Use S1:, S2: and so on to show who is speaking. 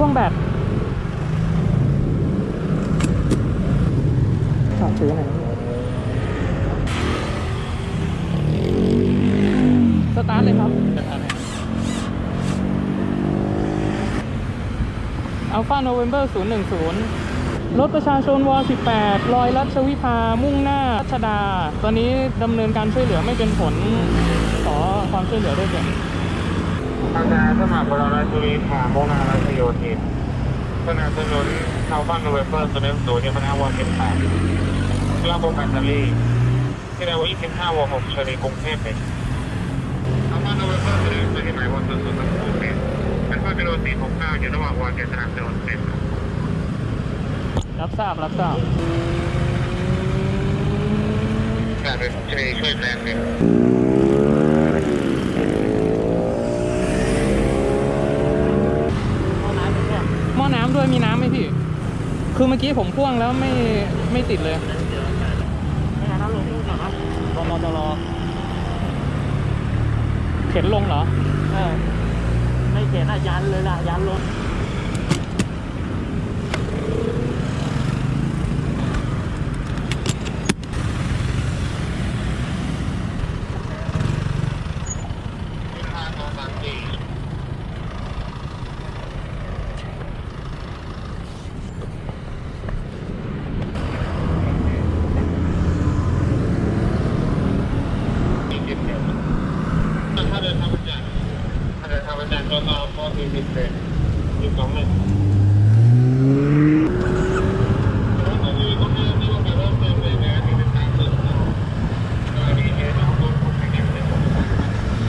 S1: พ่วงแบตฝากซื้อหน่อยนะสตาร์ทเลยครับสตาร์ทเลยอัลฟาโนเวมเบอร์010 รถประชาชนว18รอยรัชวิภา มุ่งหน้ารัชดา ตอนนี้ดำเนินการช่วยเหลือไม่เป็นผล ขอความช่วยเหลือด้วยเถิด
S2: ทางการสมัครบรราชบุรีผ่าโมงนาราชโยธินสนับสนุนชาวบ้านโนเวมเบอร์สเนมศูนย์ที่พนักวันเป็นแปดระบบแบตเตอรี่ที่ในวันที่15ว6ชลีกรุงเทพเป็นชาวบ้านโนเวมเบอร์สเนมศูนย์ที่หมายวันศูนย์ศูนย์ศูนย์เป็นเป็นข้อกิโล469อยู่ระหว่างวันเดียสนามสนุนเป็น
S1: รับทราบรับทราบ
S2: การเป็นชลีช่วยแรงหนึ่ง
S1: หม้อน้ำ ด้วยมีน้ำไหมพี่ คือเมื่อกี้ผมพ่วงแล้วไม่ไม่ติดเลย
S3: ไม่งั้นเราลงที่ก่อนนะ
S1: รอรอรอรอเข็นลงเหรอ
S3: เออ ไม่เขียนอะยันเลยล่ะ ยันลง
S2: ทางของบางที ยี่สิบเอ็ดถ้าเดินทางไปจาก ถ้าเดินทางไปจากตัวเราก็มีสิบเอ็ดยี่สิบสองหนึ่ง